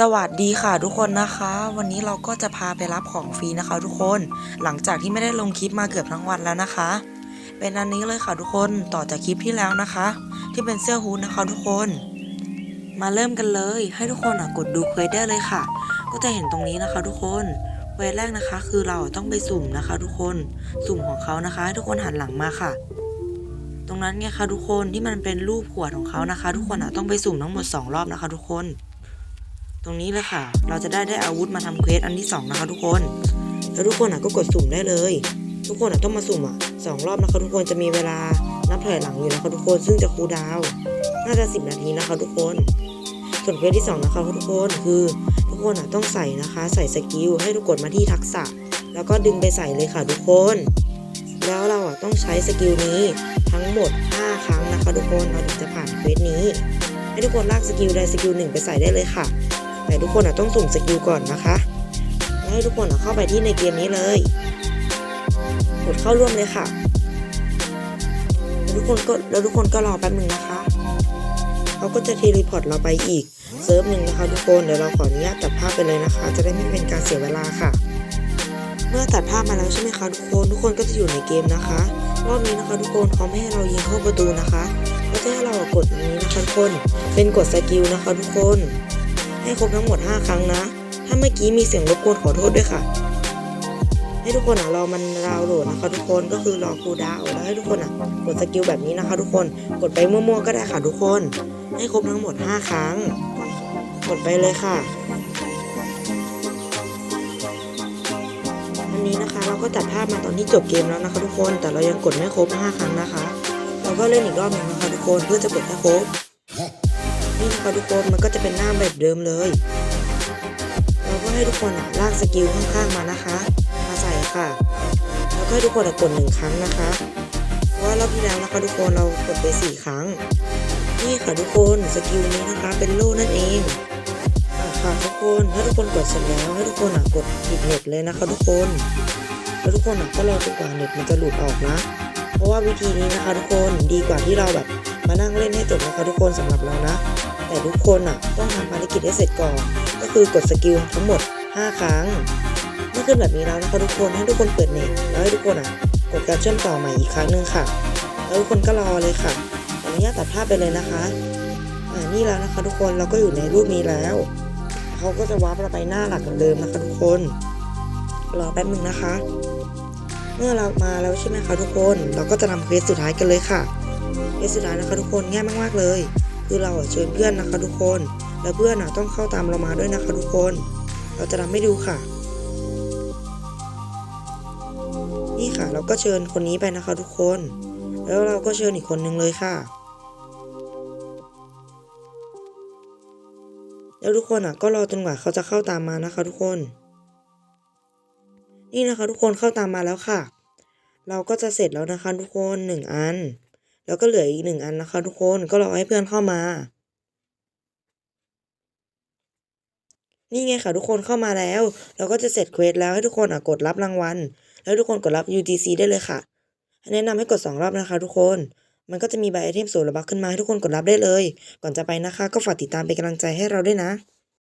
สวัสดีค่ะทุกคนนะคะ วันนี้เราก็จะพาไปรับของฟรีนะคะทุกคนหลังจากที่ไม่ได้ลงคลิปมาเกือบทั้งวันแล้วนะคะ เป็นอันนี้เลยค่ะทุกคนต่อจากคลิปที่แล้วนะคะ ที่เป็นเสื้อฮูดนะคะทุกคน มาเริ่มกันเลย ให้ทุกคนกดดูเควสได้เลยค่ะ ก็จะเห็นตรงนี้นะคะ ทุกคนเควสแรกนะคะ คือเราต้องไปสุ่มนะคะ ทุกคนสุ่มของเขานะคะให้ทุกคนหันหลังมาค่ะ ตรงนั้นไงคะทุกคนที่มันเป็นรูปขวดของเขานะคะ ทุกคนอะต้องไปสุ่มทั้งหมดสองรอบนะคะ ทุกคน ตรงนี้เลยค่ะ เราจะได้ได้อาวุธมาทำเควสอันที่สองนะคะทุกคน แล้วทุกคนอะก็กดสุ่มได้เลย ทุกคนอะต้องมาสุ่มอะสองรอบนะคะทุกคนจะมีเวลานับถอยหลังอยู่นะคะทุกคนซึ่งจะคูดาว น่าจะสิบนาทีนะคะทุกคน ส่วนเควสที่สองนะคะทุกคนคือทุกคนอะต้องใส่นะคะ ใส่สกิลให้ทุกกดมาที่ทักษะ แล้วก็ดึงไปใส่เลยค่ะทุกคน แล้วเราอะต้องใช้สกิลนี้ทั้งหมด 5 ครั้งนะคะทุกคนเราถึงจะผ่านเควสนี้ ให้ทุกคนลากสกิลใดสกิลหนึ่งไปใส่ได้เลยค่ะ แต่ทุกคนต้องสุ่มสกิลก่อนนะคะแล้วให้ทุกคนเข้าไปที่ในเกมนี้เลยกดเข้าร่วมเลยค่ะ ทุกคนก็แล้วทุกคนก็รอแป๊บหนึ่งนะคะเขาก็จะเทเลพอร์ตเราไปอีกเซิร์ฟหนึ่งนะคะทุกคนเดี๋ยวเราขออนุญาตตัดภาพไปเลยนะคะ จะได้ไม่เป็นการเสียเวลาค่ะ เมื่อตัดภาพมาแล้วใช่ไหมคะทุกคนทุกคนก็จะอยู่ในเกมนะคะ รอบนี้นะคะทุกคนเขาไม่ให้เรายิงเข้าประตูนะคะเขาจะให้เรากดนี้นะคะทุกคนเป็นกดสกิลนะคะทุกคน ให้ครบทั้งหมด 5 ครั้งนะ ถ้าเมื่อกี้มีเสียงรบกวนขอโทษด้วยค่ะ ให้ทุกคนอะรอมันดาวน์โหลดนะคะทุกคนก็คือรอคูดาวแล้วให้ทุกคนอะกดสกิลแบบนี้นะคะ ทุกคนกดไปมั่วๆก็ได้ค่ะทุกคน ให้ครบทั้งหมด 5 ครั้ง กดไปเลยค่ะอันนี้นะคะเราก็ตัดภาพมาตอนที่จบเกมแล้วนะคะ ทุกคนแต่เรายังกดไม่ครบ 5 ครั้งนะคะ เราก็เล่นอีกรอบหนึ่งนะคะทุกคนเพื่อจะกดให้ครบ นี่นะคะทุกคนมันก็จะเป็นหน้าแบบเดิมเลย เราก็ให้ทุกคนอะลากสกิลข้างๆมานะคะ มาใส่ค่ะ แล้วก็ให้ทุกคนกดหนึ่งครั้งนะคะเพราะว่ารอบที่แล้วนะคะทุกคนเรากดไปสี่ครั้ง นี่ค่ะทุกคนสกิลนี้นะคะเป็นโล่นั่นเองอะค่ะทุกคนถ้าทุกคนกดเสร็จแล้วให้ทุกคนอะกดปิดเน็ตเลยนะคะทุกคนแล้วทุกคนอะก็รอจนกว่าเน็ตมันจะหลุดออกนะ เพราะว่าวิธีนี้นะคะทุกคนดีกว่าที่เราแบบมานั่งเล่นให้จบนะคะทุกคนสำหรับเรานะ ทุกคนอะต้องทำภารกิจให้เสร็จก่อน ก็คือกดสกิลทั้งหมด 5 ครั้ง เมื่อขึ้นแบบนี้แล้วนะคะทุกคนให้ทุกคนเปิดเน็ตแล้วให้ทุกคนอะกดการเชื่อมต่อใหม่อีกครั้งหนึ่งค่ะ แล้วทุกคนก็รอเลยค่ะอนุญาตตัดภาพไปเลยนะคะอ่านี่แล้วนะคะ ทุกคนเราก็อยู่ในรูปนี้แล้วเขาก็จะวาร์ปเราไปหน้าหลักเหมือนเดิมนะคะทุกคนรอแป๊บหนึ่งนะคะ เมื่อเรามาแล้วใช่ไหมคะทุกคน เราก็จะทำเควสสุดท้ายกันเลยค่ะเควสสุดท้ายนะคะทุกคนง่ายมากๆเลย คือเราอะเชิญเพื่อนนะคะทุกคน แล้วเพื่อนอะต้องเข้าตามเรามาด้วยนะคะทุกคน เราจะทำให้ดูค่ะ นี่ค่ะเราก็เชิญคนนี้ไปนะคะทุกคน แล้วเราก็เชิญอีกคนนึงเลยค่ะ แล้วทุกคนอะก็รอจนกว่าเขาจะเข้าตามมานะคะทุกคน นี่นะคะทุกคนเข้าตามมาแล้วค่ะ เราก็จะเสร็จแล้วนะคะทุกคนหนึ่งอัน แล้วก็เหลืออีกหนึ่งอันนะคะ ทุกคนก็รอให้เพื่อนเข้ามา นี่ไงค่ะทุกคนเข้ามาแล้ว เราก็จะเสร็จเควสแล้วให้ทุกคนอะกดรับรางวัล แล้วทุกคนกดรับ UTC ได้เลยค่ะ แนะนำให้กด 2 รอบนะคะ ทุกคน มันก็จะมีใบไอเทมสูตรระบักขึ้นมาให้ทุกคนกดรับได้เลย ก่อนจะไปนะคะ ก็ฝากติดตามเป็นกำลังใจให้เราด้วยนะ